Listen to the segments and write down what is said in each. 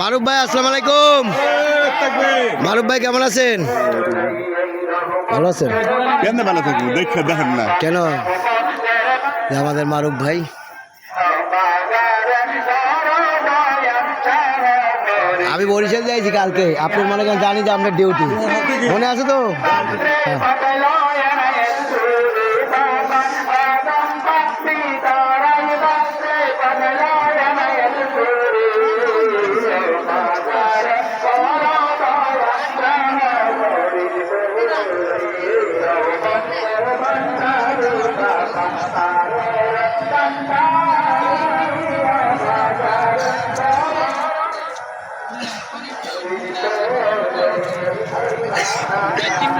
মারুফ ভাই আসসালামু আলাইকুম। মারুফ ভাই কেমন আছেন? ভালো আছেন? কেন ভালো থাকব? দেখে দেখেন না। কেন? আমাদের মারুফ ভাই। আমি বরিশাল যাইছি কালকে। আপনি মনে করেন জানি যে আপনার ডিউটি মনে আছে তো? হ্যাঁ। তো মুছে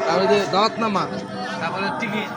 তারপরে যে তারপরে নামা তারপরে টিকিট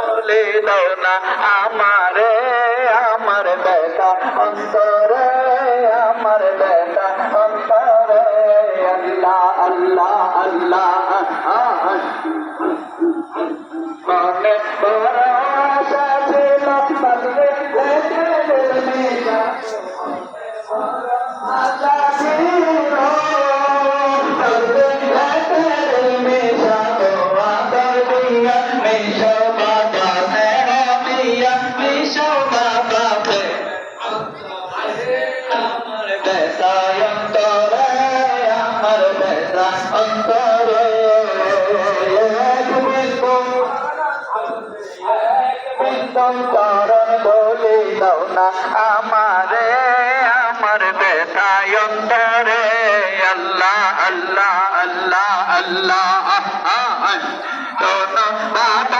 ধুলি দাও না আমারে, আমার বেটা অন্তরে, আমার বেটা অন্তরে। আল্লাহ আল্লাহ আল্লাহ, মনে বড় আশা বিন্দন বলে দাও না আমারে আমার বেটায় অন্তরে। আল্লাহ আল্লাহ আল্লাহ আল্লাহ শোনো বাবা।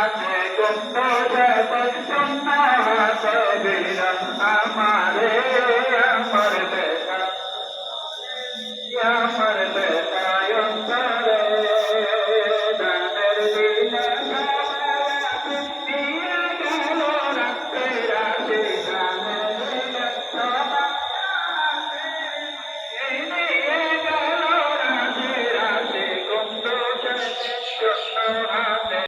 ಸಂತೋಷ ಸಂತೋಷ